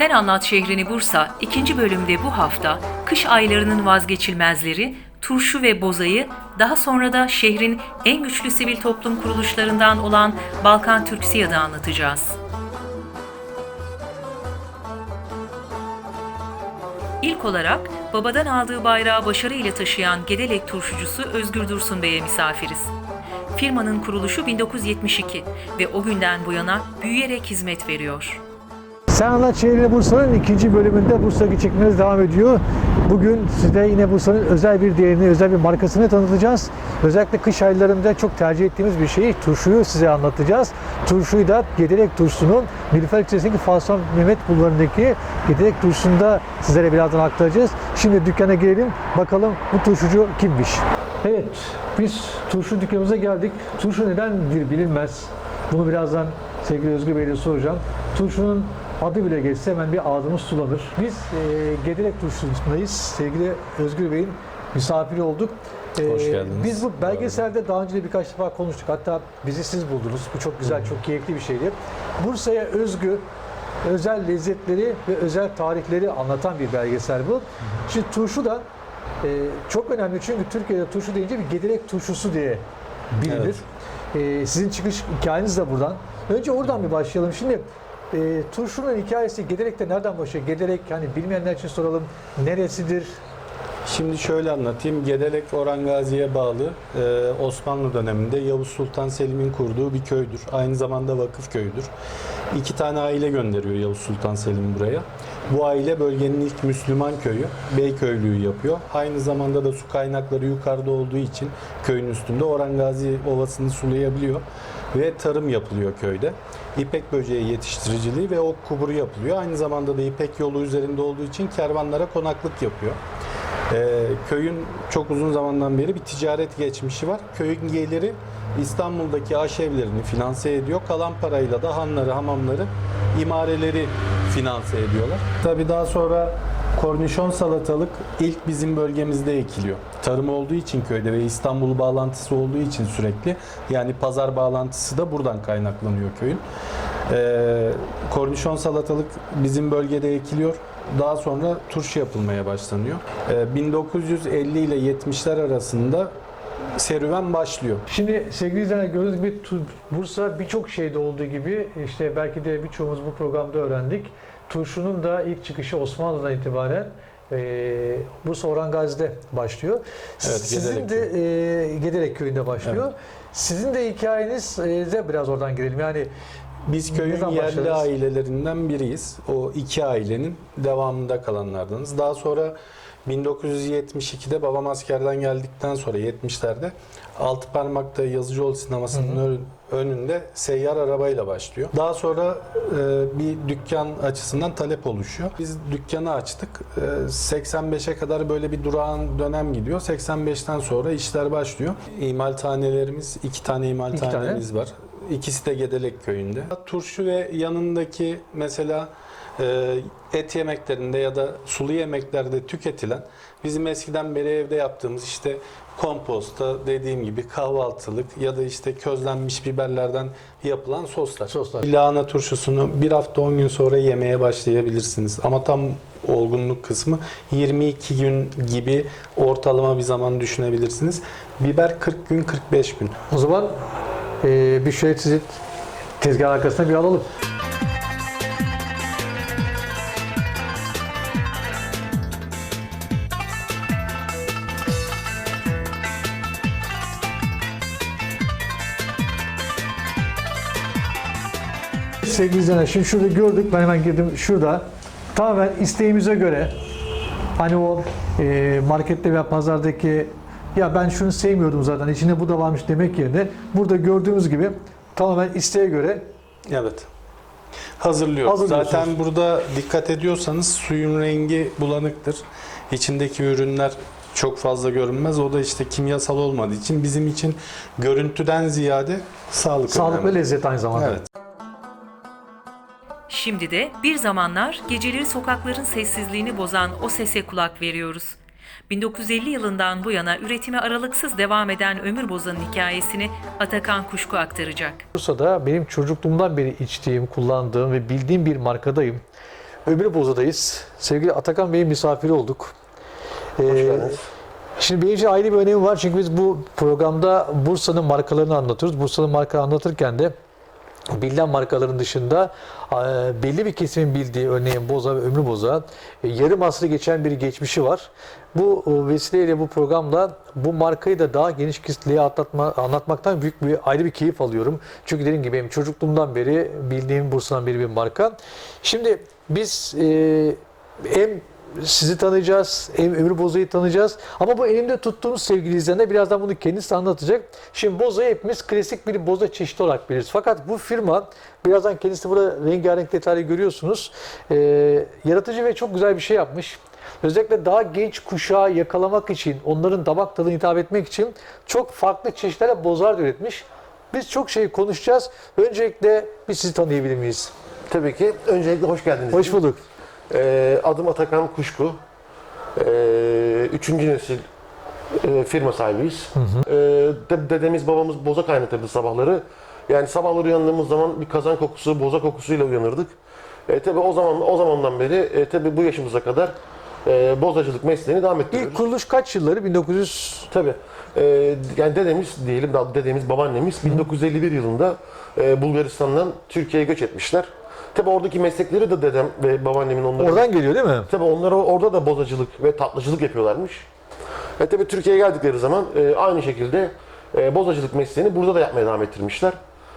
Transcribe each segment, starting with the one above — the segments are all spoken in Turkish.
Sen Anlat Şehrini Bursa ikinci bölümde bu hafta kış aylarının vazgeçilmezleri turşu ve bozayı daha sonra da şehrin en güçlü sivil toplum kuruluşlarından olan Balkan Türksiya'da anlatacağız. İlk olarak babadan aldığı bayrağı başarıyla taşıyan Gedelek turşucusu Özgür Dursun Bey'e misafiriz. Firmanın kuruluşu 1972 ve o günden bu yana büyüyerek hizmet veriyor. Sen Anlat Şehrini Bursa'nın ikinci bölümünde Bursa'daki çekimlerimiz devam ediyor. Bugün size yine Bursa'nın özel bir değerini, özel bir markasını tanıtacağız. Özellikle kış aylarında çok tercih ettiğimiz bir şeyi, turşuyu size anlatacağız. Turşuyu da Gederek Turşu'nun Nilüfer ilçesindeki Falson Mehmet Bulvarı'ndaki Gederek Turşu'nda sizlere birazdan aktaracağız. Şimdi dükkana girelim, bakalım bu turşucu kimmiş? Evet, biz turşu dükkanımıza geldik. Turşu nedendir bilinmez. Bunu birazdan sevgili Özgür Bey'le soracağım. Turşunun adı bile geçse hemen bir ağzımız sulanır. Biz e, Gederek Turşu'ndayız. Sevgili Özgür Bey'in misafiri olduk. E, Hoş geldiniz. Biz bu belgeselde daha önce de birkaç defa konuştuk. Hatta bizi siz buldunuz. Bu çok güzel, çok keyifli bir şeydi. Bursa'ya özgü özel lezzetleri ve özel tarihleri anlatan bir belgesel bu. Şimdi turşu da e, çok önemli çünkü Türkiye'de turşu deyince bir Gederek turşusu diye bilinir. E, sizin çıkış hikayeniz de buradan. Önce oradan bir başlayalım. Şimdi e, turşunun hikayesi Gederek'te nereden başlıyor? Gederek hani bilmeyenler için soralım. Neresidir? Şimdi şöyle anlatayım. Gedelek Orhan Gazi'ye bağlı e, Osmanlı döneminde Yavuz Sultan Selim'in kurduğu bir köydür. Aynı zamanda vakıf köyüdür. İki tane aile gönderiyor Yavuz Sultan Selim buraya. Bu aile bölgenin ilk Müslüman köyü. Beyköylüğü yapıyor. Aynı zamanda da su kaynakları yukarıda olduğu için köyün üstünde Orhan Gazi Ovası'nı sulayabiliyor. Ve tarım yapılıyor köyde. İpek böceği yetiştiriciliği ve ok kuburu yapılıyor. Aynı zamanda da İpek yolu üzerinde olduğu için kervanlara konaklık yapıyor. Ee, köyün çok uzun zamandan beri bir ticaret geçmişi var. Köyün geliri İstanbul'daki aşevlerini finanse ediyor. Kalan parayla da hanları, hamamları, imareleri finanse ediyorlar. Tabii daha sonra kornişon salatalık ilk bizim bölgemizde ekiliyor. Tarım olduğu için köyde ve İstanbul bağlantısı olduğu için sürekli yani pazar bağlantısı da buradan kaynaklanıyor köyün. Ee, kornişon salatalık bizim bölgede ekiliyor. Daha sonra turşu yapılmaya başlanıyor. Ee, 1950 ile 70'ler arasında serüven başlıyor. Şimdi sevgili izleyenler gördüğünüz gibi Bursa birçok şeyde olduğu gibi işte belki de birçoğumuz bu programda öğrendik. Turşunun da ilk çıkışı Osmanlı'dan itibaren e, Bursa Orhan Gazi'de başlıyor. Evet, Sizin Gederek de e, Gederek köyünde başlıyor. Evet. Sizin de hikayeniz de biraz oradan girelim. Yani Biz köyün Neden yerli ailelerinden biriyiz. O iki ailenin devamında kalanlardanız. Daha sonra 1972'de babam askerden geldikten sonra 70'lerde Altıparmak'ta Yazıcıoğlu sinemasının ön- önünde seyyar arabayla başlıyor. Daha sonra e, bir dükkan açısından talep oluşuyor. Biz dükkanı açtık. E, 85'e kadar böyle bir durağan dönem gidiyor. 85'ten sonra işler başlıyor. İmaltanelerimiz, iki tane imaltanemiz var. İkisi de Gedelek köyünde. Turşu ve yanındaki mesela et yemeklerinde ya da sulu yemeklerde tüketilen bizim eskiden beri evde yaptığımız işte komposta dediğim gibi kahvaltılık ya da işte közlenmiş biberlerden yapılan soslar. Soslar. Lahana turşusunu bir hafta 10 gün sonra yemeye başlayabilirsiniz. Ama tam olgunluk kısmı 22 gün gibi ortalama bir zaman düşünebilirsiniz. Biber 40 gün 45 gün. o zaman e, bir şöyle sizi tezgah arkasına bir alalım. Sevgili izleyenler şimdi şurada gördük ben hemen girdim şurada tamamen isteğimize göre hani o e, markette veya pazardaki ya ben şunu sevmiyordum zaten içinde bu da varmış demek yerine burada gördüğümüz gibi tamamen isteğe göre Evet. Hazırlıyoruz. Zaten burada dikkat ediyorsanız suyun rengi bulanıktır. İçindeki ürünler çok fazla görünmez. O da işte kimyasal olmadığı için bizim için görüntüden ziyade sağlık sağlık ve önemli. lezzet aynı zamanda. Evet. Şimdi de bir zamanlar geceleri sokakların sessizliğini bozan o sese kulak veriyoruz. 1950 yılından bu yana üretime aralıksız devam eden Ömür Bozan'ın hikayesini Atakan Kuşku aktaracak. Bursa'da benim çocukluğumdan beri içtiğim, kullandığım ve bildiğim bir markadayım. Ömür Boza'dayız. Sevgili Atakan Bey'in misafiri olduk. Ee, Hoş geldiniz. Şimdi benim için ayrı bir önemi var çünkü biz bu programda Bursa'nın markalarını anlatıyoruz. Bursa'nın markalarını anlatırken de bilinen markaların dışında e, belli bir kesimin bildiği örneğin Boza ve Ömrü Boza e, yarım asrı geçen bir geçmişi var. Bu e, vesileyle bu programda bu markayı da daha geniş kitleye atlatma, anlatmaktan büyük bir ayrı bir keyif alıyorum. Çünkü dediğim gibi benim çocukluğumdan beri bildiğim Bursa'dan beri bir marka. Şimdi biz e, hem sizi tanıyacağız, Ömür Boza'yı tanıyacağız. Ama bu elimde tuttuğumuz sevgili izleyenler birazdan bunu kendisi anlatacak. Şimdi Boza'yı hepimiz klasik bir Boza çeşidi olarak biliriz. Fakat bu firma, birazdan kendisi burada rengarenk detaylı görüyorsunuz. Ee, yaratıcı ve çok güzel bir şey yapmış. Özellikle daha genç kuşağı yakalamak için, onların damak tadına hitap etmek için çok farklı çeşitlerle bozar üretmiş. Biz çok şey konuşacağız. Öncelikle biz sizi tanıyabilir miyiz? Tabii ki. Öncelikle hoş geldiniz. Hoş bulduk. Ee, adım Atakan Kuşku. Ee, üçüncü nesil e, firma sahibiyiz. Ee, de- dedemiz babamız boza kaynatırdı sabahları. Yani sabahları uyandığımız zaman bir kazan kokusu, boza kokusuyla uyanırdık. E, tabii o zaman o zamandan beri e, tabii bu yaşımıza kadar e, bozacılık mesleğini devam ettiriyoruz. İlk kuruluş kaç yılları? 1900 Tabii. Ee, yani dedemiz diyelim, dedemiz, babaannemiz 1951 yılında e, Bulgaristan'dan Türkiye'ye göç etmişler. Tabii oradaki meslekleri de dedem ve babaannemin onları... oradan geliyor değil mi? Tabii onlar orada da bozacılık ve tatlıcılık yapıyorlarmış. E tabii Türkiye'ye geldikleri zaman e, aynı şekilde e, bozacılık mesleğini burada da yapmaya devam ettirmişler.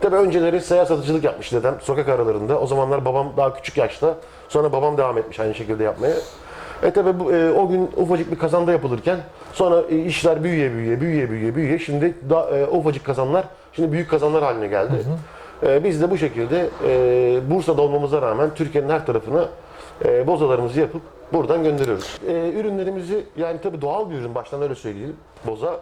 Tabii önceleri seyyar satıcılık yapmış dedem sokak aralarında. O zamanlar babam daha küçük yaşta. Sonra babam devam etmiş aynı şekilde yapmaya. E tabii bu, e, o gün ufacık bir kazanda yapılırken sonra e, işler büyüye büyüye büyüye büyüye büyüye şimdi da, e, ufacık kazanlar şimdi büyük kazanlar haline geldi. E, biz de bu şekilde e, Bursa'da olmamıza rağmen Türkiye'nin her tarafına e, bozalarımızı yapıp buradan gönderiyoruz. E, ürünlerimizi yani tabii doğal bir ürün baştan öyle söyleyelim. Boza.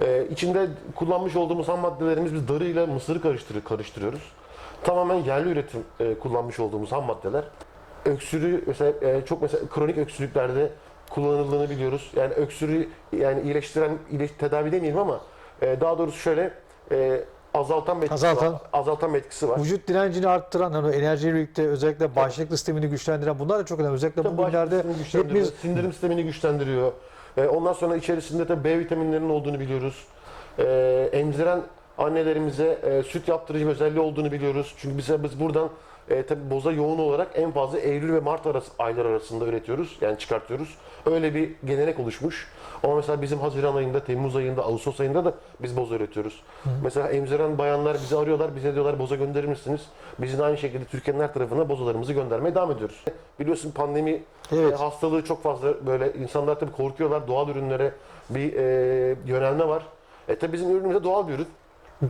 E, içinde kullanmış olduğumuz ham maddelerimiz biz darıyla mısırı karıştırı, karıştırıyoruz. Tamamen yerli üretim e, kullanmış olduğumuz ham maddeler. Öksürüğü mesela e, çok mesela kronik öksürüklerde kullanıldığını biliyoruz. Yani öksürüğü yani iyileştiren iyileş, tedavi demeyelim ama e, daha doğrusu şöyle e, azaltan bir etkisi Azaltan. var. Azaltan bir etkisi var. Vücut direncini arttıran, hani enerjiyle birlikte özellikle bağışıklık sistemini güçlendiren bunlar da çok önemli. Özellikle bugünlerde bağışıklık sistemini güçlendiriyor, hepimiz sindirim sistemini güçlendiriyor. Ee, ondan sonra içerisinde de B vitaminlerinin olduğunu biliyoruz. Ee, emziren annelerimize e, süt yaptırıcı bir özelliği olduğunu biliyoruz. Çünkü biz, biz buradan e, tabii boza yoğun olarak en fazla Eylül ve Mart arası, aylar arasında üretiyoruz. Yani çıkartıyoruz. Öyle bir gelenek oluşmuş. Ama mesela bizim Haziran ayında, Temmuz ayında, Ağustos ayında da biz boza üretiyoruz. Mesela emziren bayanlar bizi arıyorlar. Bize diyorlar boza gönderir misiniz? Biz de aynı şekilde Türkiye'nin her tarafına bozalarımızı göndermeye devam ediyoruz. Biliyorsun pandemi Evet. e, hastalığı çok fazla böyle insanlar tabii korkuyorlar. Doğal ürünlere bir e, yönelme var. E tabii bizim ürünümüz de doğal bir ürün.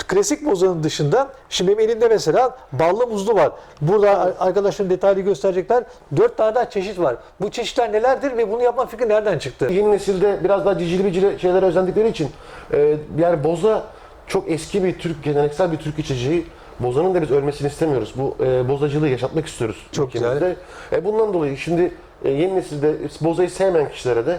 Klasik bozanın dışında şimdi benim elimde mesela ballı muzlu var. Burada ar- arkadaşlarım detaylı gösterecekler. Dört tane daha çeşit var. Bu çeşitler nelerdir ve bunu yapma fikri nereden çıktı? Yeni nesilde biraz daha cicili bicili şeylere özendikleri için e, yani boza çok eski bir Türk, geleneksel bir Türk içeceği. Bozanın da biz ölmesini istemiyoruz. Bu e, bozacılığı yaşatmak istiyoruz. Çok güzel. E, bundan dolayı şimdi e, yeni nesilde bozayı sevmeyen kişilere de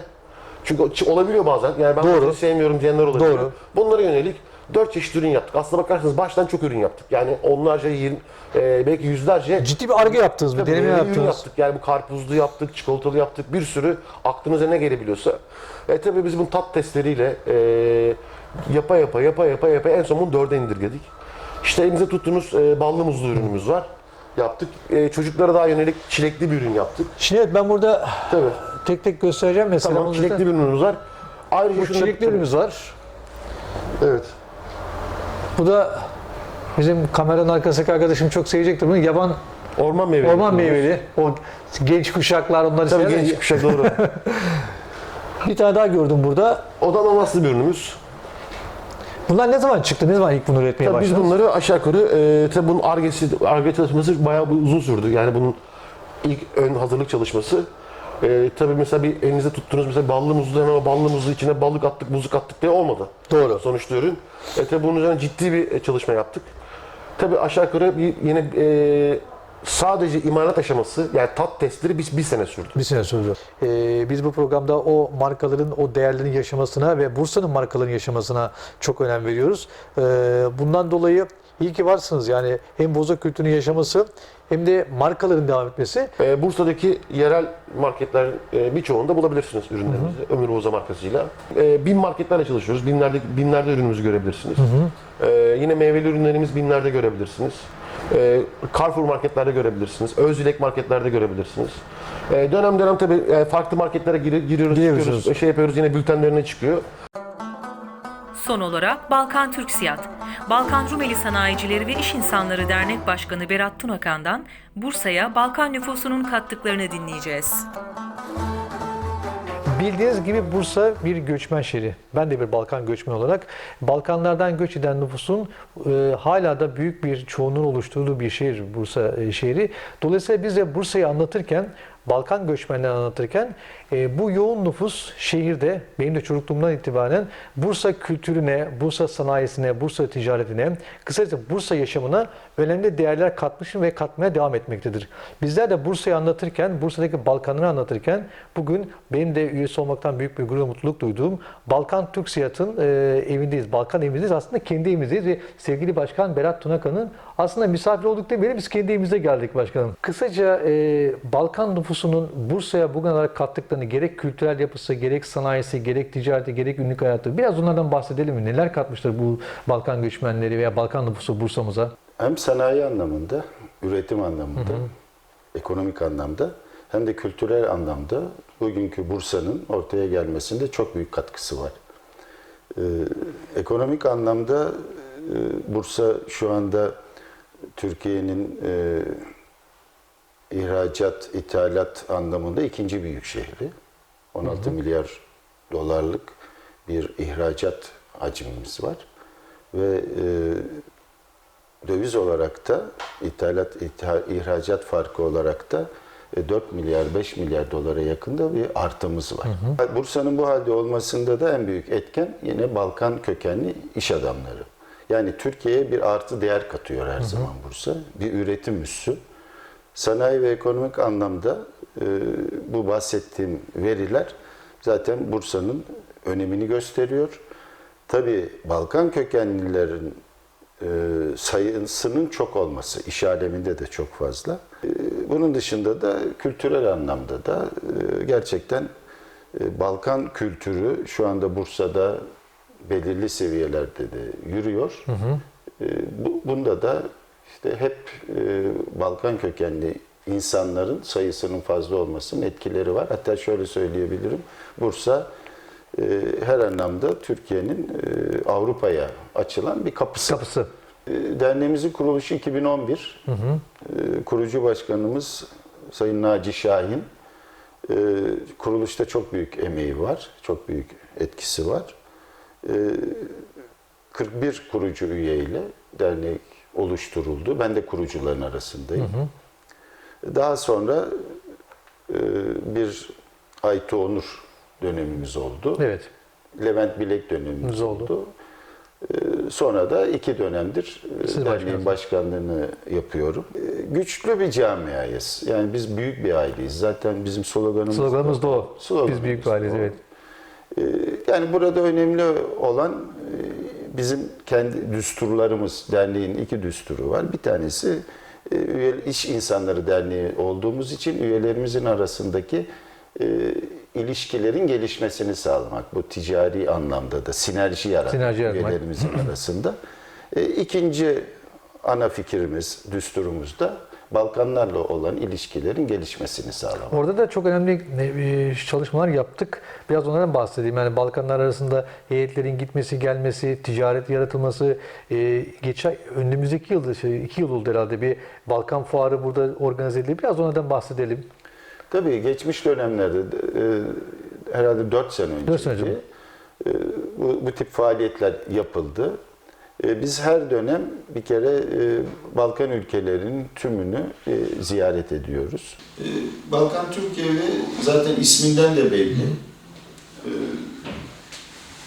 çünkü olabiliyor bazen. Yani ben Doğru. bozayı sevmiyorum diyenler olabiliyor. Doğru. Bunlara yönelik dört çeşit ürün yaptık. Aslına bakarsanız baştan çok ürün yaptık. Yani onlarca, yirmi, e, belki yüzlerce Ciddi bir arge yaptınız mı? Deneme ürün yaptınız. yaptık. Yani bu karpuzlu yaptık, çikolatalı yaptık. Bir sürü aklınıza ne gelebiliyorsa. E tabii biz bunu tat testleriyle e, yapa yapa yapa yapa yapa en son bunu dörde indirgedik. İşte elimizde tuttuğumuz e, ballı muzlu ürünümüz var. Yaptık. E, çocuklara daha yönelik çilekli bir ürün yaptık. Şimdi evet ben burada Tabii. tek tek göstereceğim mesela. Tamam çilekli bir ürünümüz var. Ayrıca Bu çilekli ürünümüz var. Evet. Bu da bizim kameranın arkasındaki arkadaşım çok sevecektir bunu. Yaban Orman meyveli. orman meyveli. O genç kuşaklar onları Tabii sever. genç kuşak doğru. Bir tane daha gördüm burada. o da anamaslı bir ürünümüz. Bunlar ne zaman çıktı? Ne zaman ilk bunu üretmeye Tabii biz başladınız? bunları aşağı yukarı e, tabii bunun argesi, arge çalışması bayağı bir uzun sürdü. Yani bunun ilk ön hazırlık çalışması. E, tabii mesela bir elinizde tuttuğunuz mesela ballı muzlu hemen o ballı muzlu içine balık attık, buzluk attık diye olmadı. Doğru. Sonuçta ürün. E, tabii bunun üzerine ciddi bir e, çalışma yaptık. Tabii aşağı yukarı bir yine e, sadece imalat aşaması yani tat testleri bir, bir sene sürdü. Bir sene sürdü. Ee, biz bu programda o markaların, o değerlerin yaşamasına ve Bursa'nın markaların yaşamasına çok önem veriyoruz. Ee, bundan dolayı iyi ki varsınız. Yani hem boza kültürünün yaşaması hem de markaların devam etmesi. Ee, Bursa'daki yerel marketler e, birçoğunda bulabilirsiniz ürünlerimizi. Ömür Boza markasıyla. Ee, bin marketlerle çalışıyoruz. Binlerde binlerde ürünümüzü görebilirsiniz. Ee, yine meyveli ürünlerimiz binlerde görebilirsiniz. Ee, Carrefour marketlerde görebilirsiniz. Özdilek marketlerde görebilirsiniz. Ee, dönem dönem tabii e, farklı marketlere giri- giriyoruz, çıkıyoruz, şey yapıyoruz yine bültenlerine çıkıyor. Son olarak Balkan Türksiyat, Balkan Rumeli Sanayicileri ve İş İnsanları Dernek Başkanı Berat Tunakan'dan Bursa'ya Balkan nüfusunun kattıklarını dinleyeceğiz. Bildiğiniz gibi Bursa bir göçmen şehri. Ben de bir Balkan göçmen olarak Balkanlardan göç eden nüfusun e, hala da büyük bir çoğunluğun oluşturduğu bir şehir Bursa e, şehri. Dolayısıyla biz de Bursa'yı anlatırken Balkan göçmenleri anlatırken e, bu yoğun nüfus şehirde benim de çocukluğumdan itibaren Bursa kültürüne, Bursa sanayisine, Bursa ticaretine, kısacası Bursa yaşamına önemli değerler katmışım ve katmaya devam etmektedir. Bizler de Bursa'yı anlatırken, Bursa'daki Balkanları anlatırken bugün benim de üyesi olmaktan büyük bir gurur mutluluk duyduğum Balkan Türksiyat'ın e, evindeyiz. Balkan evindeyiz. Aslında kendi evimizdeyiz ve sevgili Başkan Berat Tunakan'ın aslında misafir olduk demeyelim biz kendi evimize geldik başkanım. Kısaca e, Balkan nüfusunun Bursa'ya bugün olarak kattıklarını gerek kültürel yapısı, gerek sanayisi, gerek ticareti, gerek günlük hayatı biraz onlardan bahsedelim mi? Neler katmıştır bu Balkan göçmenleri veya Balkan nüfusu Bursa'mıza? Hem sanayi anlamında, üretim anlamında, ekonomik anlamda hem de kültürel anlamda bugünkü Bursa'nın ortaya gelmesinde çok büyük katkısı var. Ee, ekonomik anlamda e, Bursa şu anda Türkiye'nin e, ihracat, ithalat anlamında ikinci büyük şehri. 16 milyar dolarlık bir ihracat hacmimiz var. Ve e, döviz olarak da ithalat itha- ihracat farkı olarak da e, 4 milyar 5 milyar dolara yakında bir artımız var. Bursa'nın bu halde olmasında da en büyük etken yine Balkan kökenli iş adamları. Yani Türkiye'ye bir artı değer katıyor her zaman Bursa. Bir üretim üssü. Sanayi ve ekonomik anlamda e, bu bahsettiğim veriler zaten Bursa'nın önemini gösteriyor. Tabii Balkan kökenlilerin e, sayısının çok olması, iş aleminde de çok fazla. E, bunun dışında da kültürel anlamda da e, gerçekten e, Balkan kültürü şu anda Bursa'da belirli seviyelerde de yürüyor. E, bu, bunda da işte hep e, Balkan kökenli insanların sayısının fazla olmasının etkileri var. Hatta şöyle söyleyebilirim. Bursa e, her anlamda Türkiye'nin e, Avrupa'ya açılan bir kapısı. Kapısı. Derneğimizin kuruluşu 2011. E, Kurucu başkanımız Sayın Naci Şahin. Kuruluşta çok büyük emeği var, çok büyük etkisi var. E, 41 kurucu üyeyle dernek oluşturuldu. Ben de kurucuların arasındayım. Daha sonra e, bir Aytu Onur dönemimiz oldu. Evet. Levent Bilek dönemimiz oldu. oldu. Ee, Sonra da iki dönemdir e, Siz derneğin başkanlığını yapıyorum. Ee, Güçlü bir camiayız. Yani biz büyük bir aileyiz. Zaten bizim sloganımız, Sloganımız da o. Sloganımız Biz büyük bir aileyiz, evet. Ee, Yani burada önemli olan e, bizim kendi düsturlarımız, derneğin iki düsturu var. Bir tanesi e, iş insanları derneği olduğumuz için üyelerimizin arasındaki e, ilişkilerin gelişmesini sağlamak. Bu ticari anlamda da sinerji yaratmak Sinerji üyelerimizin arasında. İkinci ana fikrimiz, düsturumuz da Balkanlarla olan ilişkilerin gelişmesini sağlamak. Orada da çok önemli e, çalışmalar yaptık. Biraz onlardan bahsedeyim. Yani Balkanlar arasında heyetlerin gitmesi, gelmesi, ticaret yaratılması. E, geçen önümüzdeki yılda, şey, iki yıl oldu herhalde bir Balkan fuarı burada organize edildi. Biraz onlardan bahsedelim. Tabii geçmiş dönemlerde e, herhalde 4 sene önce Dört sene önce. bu, bu tip faaliyetler yapıldı. E, biz her dönem bir kere e, Balkan ülkelerinin tümünü e, ziyaret ediyoruz. Balkan Türkiye'yi zaten isminden de belli.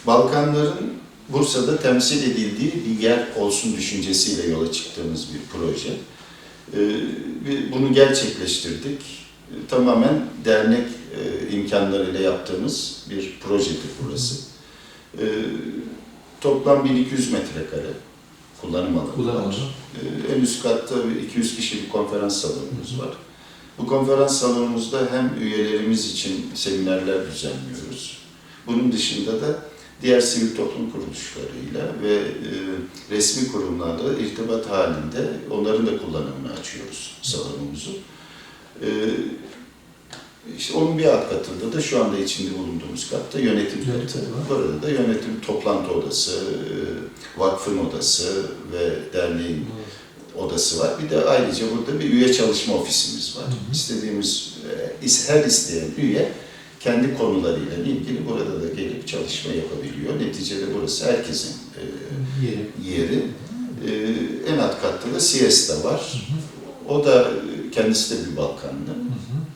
Balkanların Bursa'da temsil edildiği bir yer olsun düşüncesiyle yola çıktığımız bir proje. Bunu gerçekleştirdik. Tamamen dernek imkanlarıyla yaptığımız bir projedir burası. Toplam 1200 metrekare kullanım alanı Kullanım var. Ee, En üst katta bir 200 kişilik konferans salonumuz var. Bu konferans salonumuzda hem üyelerimiz için seminerler düzenliyoruz. Bunun dışında da diğer sivil toplum kuruluşlarıyla ve e, resmi kurumlarla irtibat halinde onların da kullanımını açıyoruz salonumuzu. E, işte onun bir alt katında da şu anda içinde bulunduğumuz katta yönetim katı. var. Burada da yönetim toplantı odası, e, vakfın odası ve derneğin odası var. Bir de ayrıca burada bir üye çalışma ofisimiz var. İstediğimiz e, her isteyen üye kendi konularıyla ilgili burada da gelip çalışma yapabiliyor. Neticede burası herkesin e, Yeri. yeri. En alt katta da siesta var. O da kendisi de bir Balkanlı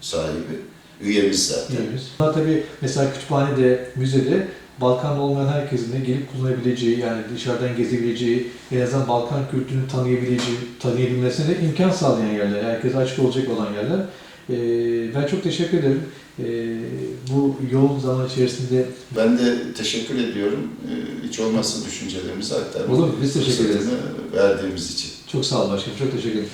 sahibi. Üyemiz zaten. diyebiliriz. Bunlar tabii mesela kütüphanede, müzede Balkanlı olmayan herkesin de gelip kullanabileceği yani dışarıdan gezebileceği, en azından Balkan kültürünü tanıyabileceği, tanıyabilmesine de imkan sağlayan yerler. Herkese açık olacak olan yerler. Ee, ben çok teşekkür ederim. Ee, bu yoğun zaman içerisinde Ben de teşekkür ediyorum. E, hiç olmazsa düşüncelerimizi aktarmak Olur? Biz teşekkür ederiz. verdiğimiz için. çok sağ olun başkanım. Çok teşekkür ederim.